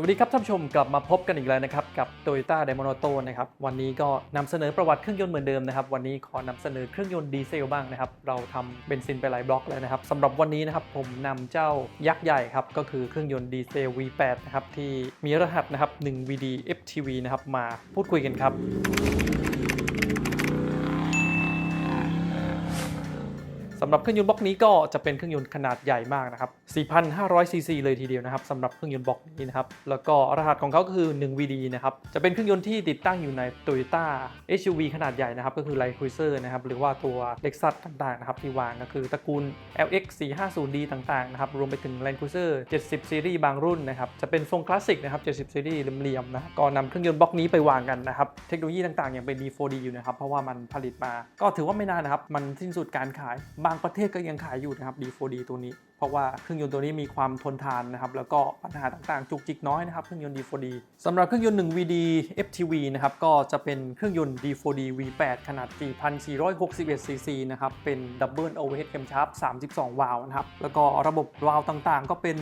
วัสดีครับท่านผู้ชมกลับมาพบกันอีกแล้วนะครับกับ Toyota d y m o n o t o นะครับวันนี้ก็นำเสนอประวัติเครื่องยนต์เหมือนเดิมนะครับวันนี้ขอนำเสนอเครื่องยนต์ดีเซลบ้างนะครับเราทำเบนซินไปหลายบล็อกแล้วนะครับสำหรับวันนี้นะครับผมนำเจ้ายักษ์ใหญ่ครับก็คือเครื่องยนต์ดีเซล V8 นะครับที่มีรหัสนะครับ 1VD FTV นะครับมาพูดคุยกันครับำหรับเครื่องยนต์บล็อกนี้ก็จะเป็นเครื่องยนต์ขนาดใหญ่มากนะครับ 4,500 ซีซีเลยทีเดียวนะครับสำหรับเครื่องยนต์บล็อกนี้นะครับ แล้วก็รหัสของเขาก็คือ 1VD นะครับ จะเป็นเครื่องยนต์ที่ติดตั้งอยู่ใน Toyota SUV ขนาดใหญ่นะครับ ก็คือ Land Cruiser นะครับ หรือว่าตัว Lexus ต่างๆนะครับที่วางก็คือตระกูล LX 450D ต่างๆนะครับ รวมไปถึง Land Cruiser 70 ซีรีส์บางรุ่นนะครับ จะเป็นทรงคลาสสิกนะครับ 70 ซีรีส์เหลี่ยมๆนะ ก็นำเครื่องยนต์บล็อกนี้ไปวางกันนะครับ เทคโนโลยีต่างๆอย่างเป็น D4D อยู่นะครับ เพราะว่ามันผลิตมา ก็ถือว่าไม่นานนะครับ มันสิ้นสุดการขายบางประเทศก็ยังขายอยู่นะครับ D4D ตัวนี้ เพราะว่าเครื่องยนต์ตัวนี้มีความทนทานนะครับ แล้วก็ปัญหาต่างๆ จุกจิกน้อยนะครับ เครื่องยนต์ D4D สำหรับเครื่องยนต์ 1VD FTV นะครับ ก็จะเป็นเครื่องยนต์ D4D V8 ขนาด 4,461 cc นะครับ เป็น Double Overhead Camshaft 32 วาล์วนะครับ แล้วก็ระบบวาล์วต่างๆ ก็เป็น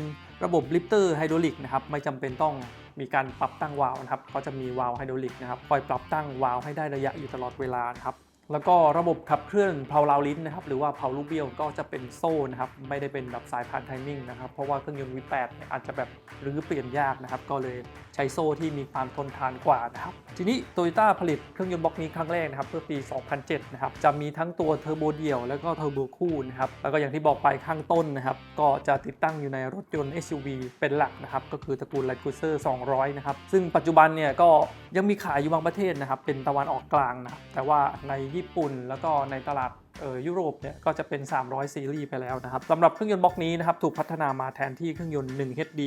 ระบบลิฟเตอร์ไฮดรอลิกนะครับ ไม่จำเป็นต้องมีการปรับตั้งวาล์วนะครับ ก็จะมีวาล์วไฮดรอลิกนะครับ คอยปรับตั้งวาล์วให้ได้ระยะอยู่ตลอดเวลานะครับ แล้วก็ระบบขับเคลื่อนเพลาลาวลิ้นนะครับหรือว่าเพลาลูกเบี้ยวก็จะเป็นโซ่นะครับไม่ได้เป็นแบบสายพานไทมิ่งนะครับเพราะว่าเครื่องยนต์ V8 เนี่ยอาจจะแบบรื้อเปลี่ยนยากนะครับก็เลยใช้โซ่ที่มีความทนทานกว่านะครับทีนี้โตโยต้าผลิตเครื่องยนต์บล็อกนี้ครั้งแรกนะครับเมื่อปี 2007 นะครับจะมีทั้งตัวเทอร์โบเดี่ยวแล้วก็เทอร์โบคู่นะครับแล้วก็อย่างที่บอกไปข้างต้นนะครับก็จะติดตั้งอยู่ในรถยนต์ SUV เป็นหลักนะครับก็คือตระกูล Land Cruiser 200 นะครับซึ่งปัจจุบันเนี่ยก็ยังมีขายอยู่บางประเทศนะครับเป็นตะวันออกกลางนะครับแต่ว่าในญี่ปุ่น แล้วก็ในตลาดเออยุโรปเนี่ยก็จะเป็น 300 ซีรีส์ไปแล้วนะครับสำหรับเครื่องยนต์บล็อกนี้นะครับถูกพัฒนามาแทนที่เครื่องยนต์ 1 HD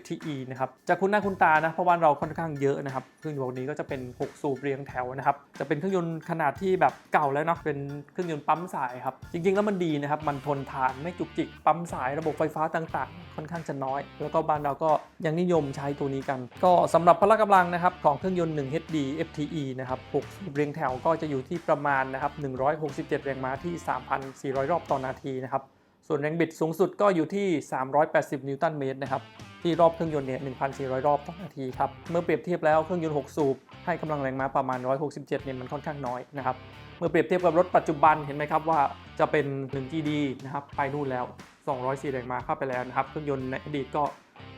FTE นะครับจะคุ้นหน้าคุ้นตานะเพราะว่าเราค่อนข้างเยอะนะครับเครื่องยนต์บล็อกนี้ก็จะเป็น 6 สูบเรียงแถวนะครับจะเป็นเครื่องยนต์ขนาดที่แบบเก่าแล้วเนาะเป็นเครื่องยนต์ปั๊มสายครับจริง ๆ แล้วมันดีนะครับมันทนทานไม่จุกจิกปั๊มสายระบบไฟฟ้าต่างๆ ค่อนข้างจะน้อย แล้วก็บ้านเราก็ยังนิยมใช้ตัวนี้กัน ก็สำหรับพละกำลังนะครับของเครื่องยนต์ 1 HD FTE นะครับ6สูบเรียงแถวก็จะอยู่ที่ประมาณนะครับ167 แรงม้าที่ 3,400 รอบต่อนาทีนะครับ ส่วนแรงบิดสูงสุดก็อยู่ที่ 380 นิวตันเมตรนะครับ ที่รอบเครื่องยนต์เนี่ย 1,400 รอบต่อนาทีครับ เมื่อเปรียบเทียบแล้วเครื่องยนต์ 6 สูบ ให้กำลังแรงม้าประมาณ 167 เนี่ยมันค่อนข้างน้อยนะครับ เมื่อเปรียบเทียบกับรถปัจจุบันเห็นไหมครับว่าจะเป็น 1 GD นะครับ ไปนู่นแล้ว 204 แรงม้าเข้าไปแล้วนะครับ เครื่องยนต์ในอดีตก็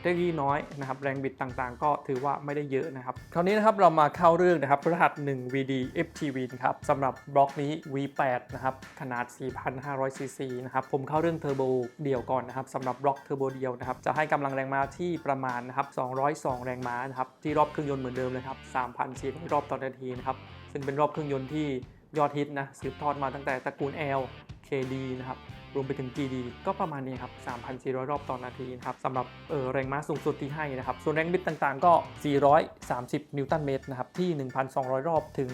เทคโนโลยีน้อยนะครับแรงบิดต่างๆ ก็ถือว่าไม่ได้เยอะนะครับ คราวนี้นะครับเรามาเข้าเรื่องนะครับรหัส 1 VD FTV นะครับสำหรับบล็อกนี้ V8 นะครับขนาด 4,500 cc นะครับผมเข้าเรื่องเทอร์โบเดี่ยวก่อนนะครับสำหรับบล็อกเทอร์โบเดี่ยวนะครับจะให้กำลังแรงม้าที่ประมาณนะครับ 202 แรงม้านะครับที่รอบเครื่องยนต์เหมือนเดิมเลยครับ 3,400 รอบต่อนาทีนะครับซึ่งเป็นรอบเครื่องยนต์ที่ยอดฮิตนะสืบทอดมาตั้งแต่ตระกูล L KD นะครับ รวมไปถึง GD ก็ประมาณนี้ครับ 3,400 รอบต่อนาทีนะครับสำหรับเออแรงม้าสูงสุดที่ให้นะครับ ส่วนแรงบิดต่างๆ ก็ 430 นิวตันเมตรนะครับ ที่ 1,200 รอบถึง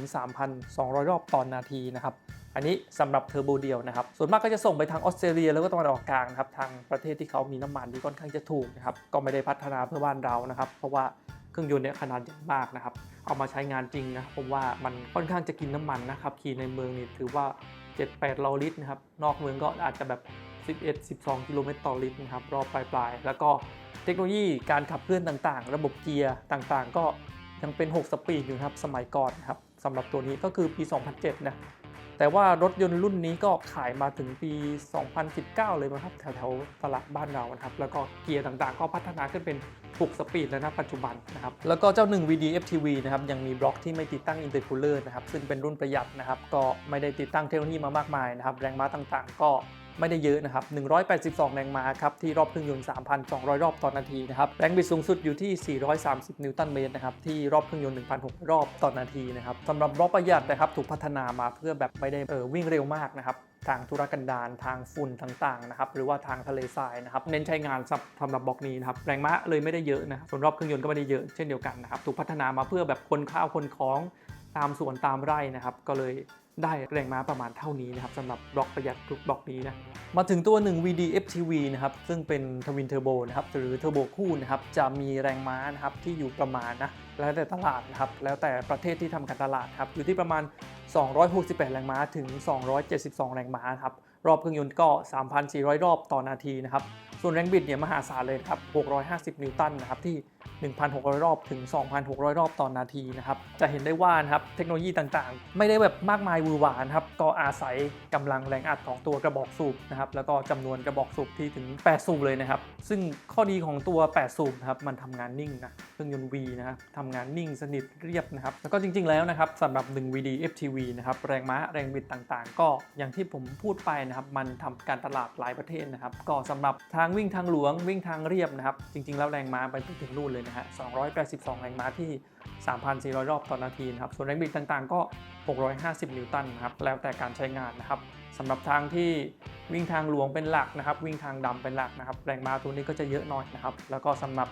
3,200 รอบต่อนาทีนะครับอันนี้สำหรับเทอร์โบเดียวนะครับ ส่วนมากก็จะส่งไปทางออสเตรเลีย แล้วก็ตะวันออกกลางนะครับ ทางประเทศที่เขามีน้ำมันที่ค่อนข้างจะถูกนะครับ ก็ไม่ได้พัฒนาเพื่อบ้านเรานะครับ เพราะว่าเครื่องยนต์เนี่ยขนาดใหญ่มากนะครับ เอามาใช้งานจริงนะ ผมว่ามันค่อนข้างจะกินน้ำมันนะครับ ขี่ในเมืองนี่ถือว่า 7-8โลลิตรนะครับ นอกเมืองก็อาจจะแบบ 11-12 กิโลเมตรต่อลิตรนะครับ รอบปลายๆ แล้วก็เทคโนโลยีการขับเคลื่อนต่างๆ ระบบเกียร์ต่างๆ ก็ยังเป็น 6 สปีดอยู่ครับ สมัยก่อนนะครับสำหรับตัวนี้ก็คือปี 2007 นะ แต่ว่ารถยนต์รุ่นนี้ก็ขายมาถึงปี 2019 เลยมั้งครับ แถวๆตลาดบ้านเรานะครับ แล้วก็เกียร์ต่างๆ ก็พัฒนาขึ้นเป็น ถูกสปีดแล้วนะปัจจุบันนะครับแล้วก็เจ้า 1 VD FTV นะครับยังมีบล็อกที่ไม่ติดตั้งอินเตอร์คูลเลอร์นะครับซึ่งเป็นรุ่นประหยัดนะครับก็ไม่ได้ติดตั้งเทคโนโลยีมามากมายนะครับแรงม้าต่างๆ ก็ ไม่ได้เยอะนะครับ 182 แรงม้าครับ ที่รอบเครื่องยนต์ 3,200 รอบต่อนาทีนะครับ แรงบิดสูงสุดอยู่ที่ 430 นิวตันเมตรนะครับ ที่รอบเครื่องยนต์ 1,600 รอบต่อนาทีนะครับสำหรับบล็อกประหยัดนะครับ ถูกพัฒนามาเพื่อแบบไม่ได้เออวิ่งเร็วมากนะครับทางธุรกันดารทางฝุ่นต่างๆนะครับหรือว่าทางทะเลทรายนะครับเน้นใช้งานสำหรับบล็อกนี้นะครับแรงม้าเลยไม่ได้เยอะนะครับส่วนรอบเครื่องยนต์ก็ไม่ได้เยอะเช่นเดียวกันนะครับถูกพัฒนามาเพื่อแบบคนข้าวคนของตามสวนตามไร่นะครับก็เลย ได้แรงม้าประมาณเท่านี้นะครับสำหรับบล็อกประหยัดทุกบล็อกนี้นะมาถึงตัว 1 VD FTV นะครับซึ่งเป็นทวินเทอร์โบนะครับหรือเทอร์โบคู่นะครับจะมีแรงม้านะครับที่อยู่ประมาณนะแล้วแต่ตลาดนะครับแล้วแต่ประเทศที่ทำการตลาดครับอยู่ที่ประมาณ 268 แรงม้าถึง 272 แรงม้าครับรอบเครื่องยนต์ก็ 3,400 รอบต่อนาทีนะครับส่วนแรงบิดเนี่ยมหาศาลเลยครับ650 นิวตันนะครับที่ 1,600 รอบถึง 2,600 รอบต่อนาทีนะครับ จะเห็นได้ว่านะครับเทคโนโลยีต่างๆ ไม่ได้แบบมากมายวือหวานครับก็อาศัยกำลังแรงอัดของตัวกระบอกสูบนะครับแล้วก็จำนวนกระบอกสูบที่ถึง 8 สูบเลยนะครับ ซึ่งข้อดีของตัว 8 สูบนะครับมันทำงานนิ่งนะเครื่องยนต์ V นะครับทำงานนิ่งสนิทเรียบนะครับแล้วก็จริงๆแล้วนะครับสำหรับ 1 VD FTV นะครับแรงม้าแรงบิดต่างๆ ก็อย่างที่ผมพูดไปนะครับมันทำการตลาดหลายประเทศนะครับก็สำหรับทางวิ่งทางหลวงวิ่งทางเรียบนะครับจริง ๆ แล้วแรงม้าไปถึงนู่นเลยนะฮะ 282 แรงม้าที่ 3,400 รอบต่อนาทีนะครับ ส่วนแรงบิดต่างๆก็ 650 นิวตันนะครับ แล้วแต่การใช้งานนะครับสำหรับทางที่วิ่งทางหลวงเป็นหลักนะครับ วิ่งทางดำเป็นหลักนะครับ แรงม้าตัวนี้ก็จะเยอะหน่อยนะครับ แล้วก็สำหรับ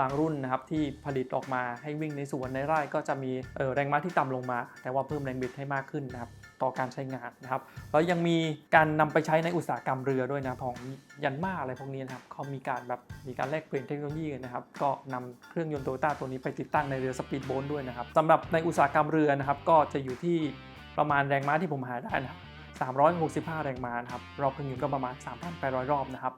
บางรุ่นนะครับที่ผลิตออกมาให้วิ่งในสวนในไร่ก็จะมีเอ่อแรงม้าที่ต่ำลงมา แต่ว่าเพิ่มแรงบิดให้มากขึ้นนะครับ ต่อการใช้งานนะครับแล้วยังมีการนำไปใช้ในอุตสาหกรรมเรือด้วยนะของยันมาอะไรพวกนี้นะครับเขามีการแบบมีการแลกเปลี่ยนเทคโนโลยีกันนะครับก็นำเครื่องยนต์โตโยต้าตัวนี้ไปติดตั้งในเรือสปีดโบ๊ทด้วยนะครับสำหรับในอุตสาหกรรมเรือนะครับก็จะอยู่ที่ประมาณแรงม้าที่ผมหาได้นะครับ365 แรงม้านะครับรอบเครื่องยนต์ก็ประมาณ 3,800 รอบนะครับ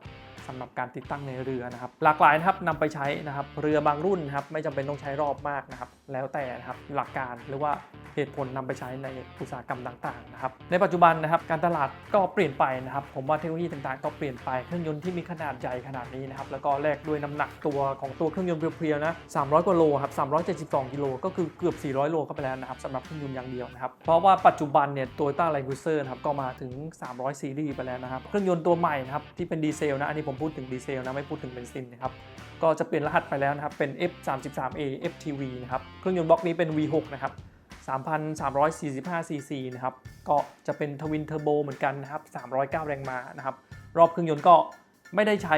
สำหรับการติดตั้งในเรือนะครับ หลากหลายนะครับนำไปใช้นะครับ เรือบางรุ่นนะครับไม่จำเป็นต้องใช้รอบมากนะครับ แล้วแต่นะครับหลักการหรือว่า เหตุผลนำไปใช้ในอุตสาหกรรมต่างๆนะครับในปัจจุบันนะครับการตลาดก็เปลี่ยนไปนะครับผมว่าเทคโนโลยีต่างๆ ก็เปลี่ยนไปเครื่องยนต์ที่มีขนาดใหญ่ขนาดนี้นะครับแล้วก็แลกด้วยน้ำหนักตัวของตัวเครื่องยนต์เพียวๆนะ300กว่าโลครับ372กิโลก็คือเกือบ 400 โลเข้าไปแล้วนะครับสำหรับเครื่องยนต์อย่างเดียวนะครับเพราะว่าปัจจุบันเนี่ย Toyota Land Cruiser นะครับก็มาถึง 300 ซีรีส์ไปแล้วนะครับเครื่องยนต์ตัวใหม่นะครับที่เป็นดีเซลนะอันนี้ผมพูดถึงดีเซลนะไม่พูดถึงเบนซินนะครับก็จะเปลี่ยนรหัสไปแล้วนะครับเป็น F33A FTV นะครับเครื่องยนต์บล็อกนี้เป็น V6 นะครับ 3,345ซีซีนะครับ ก็จะเป็นทวินเทอร์โบเหมือนกันนะครับ 309 แรงม้านะครับ รอบเครื่องยนต์ก็ไม่ได้ใช้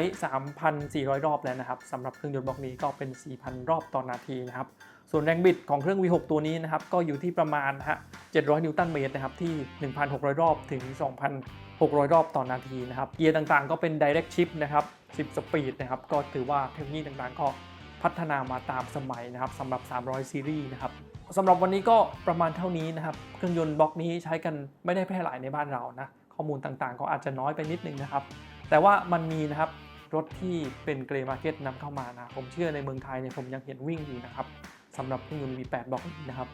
3,400 รอบแล้วนะครับสำหรับเครื่องยนต์บล็อกนี้ก็เป็น 4,000 รอบต่อนาทีนะครับ ส่วนแรงบิดของเครื่อง V6 ตัวนี้นะครับ ก็อยู่ที่ประมาณฮะ700 นิวตันเมตรนะครับ ที่ 1,600 รอบถึง 2,600 รอบต่อนาทีนะครับ เกียร์ต่างๆ ก็เป็น Direct Shift นะครับ 10 สปีดนะครับ ก็ถือว่าเทคโนโลยีต่างๆ ก็พัฒนามาตามสมัยนะครับสำหรับ 300 ซีรีส์นะครับ สำหรับวันนี้ก็ประมาณเท่านี้นะครับ เครื่องยนต์บล็อกนี้ใช้กันไม่ได้แพร่หลายในบ้านเรานะ ข้อมูลต่างๆ ก็อาจจะน้อยไปนิดนึงนะครับ แต่ว่ามันมีนะครับรถที่เป็นเกรย์มาร์เก็ตนำเข้ามานะ ผมเชื่อในเมืองไทยเนี่ยผมยังเห็นวิ่งอยู่นะครับสำหรับเครื่องยนต์ V8 บล็อกนี้นะครับ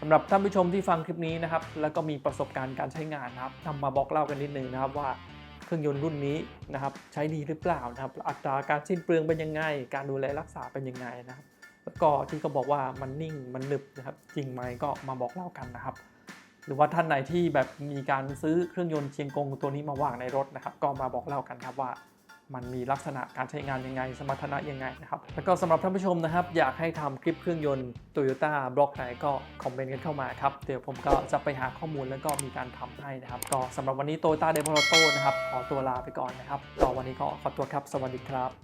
สำหรับท่านผู้ชมที่ฟังคลิปนี้นะครับ แล้วก็มีประสบการณ์การใช้งานนะครับนำมาบอกเล่ากันนิดนึงนะครับว่าเครื่องยนต์รุ่นนี้นะครับใช้ดีหรือเปล่านะครับ อัตราการสิ้นเปลืองเป็นยังไง การดูแลรักษาเป็นยังไงนะครับ แล้วก็ที่เขาบอกว่ามันนิ่งมันหนึบนะครับจริงไหมก็มาบอกเล่ากันนะครับ หรือว่าท่านไหนที่แบบมีการซื้อเครื่องยนต์เชียงกงตัวนี้มาวางในรถนะครับ ก็มาบอกเล่ากันครับว่ามันมีลักษณะการใช้งานยังไง สมรรถนะยังไงนะครับ แล้วก็สำหรับท่านผู้ชมนะครับ อยากให้ทำคลิปเครื่องยนต์ Toyota บล็อกไหนก็คอมเมนต์กันเข้ามาครับ เดี๋ยวผมก็จะไปหาข้อมูลแล้วก็มีการทำให้นะครับ ก็สำหรับวันนี้ Toyota d e v o l o t o นะครับ ขอตัวลาไปก่อนนะครับก็วันนี้ก็ขอตัวครับ สวัสดีครับ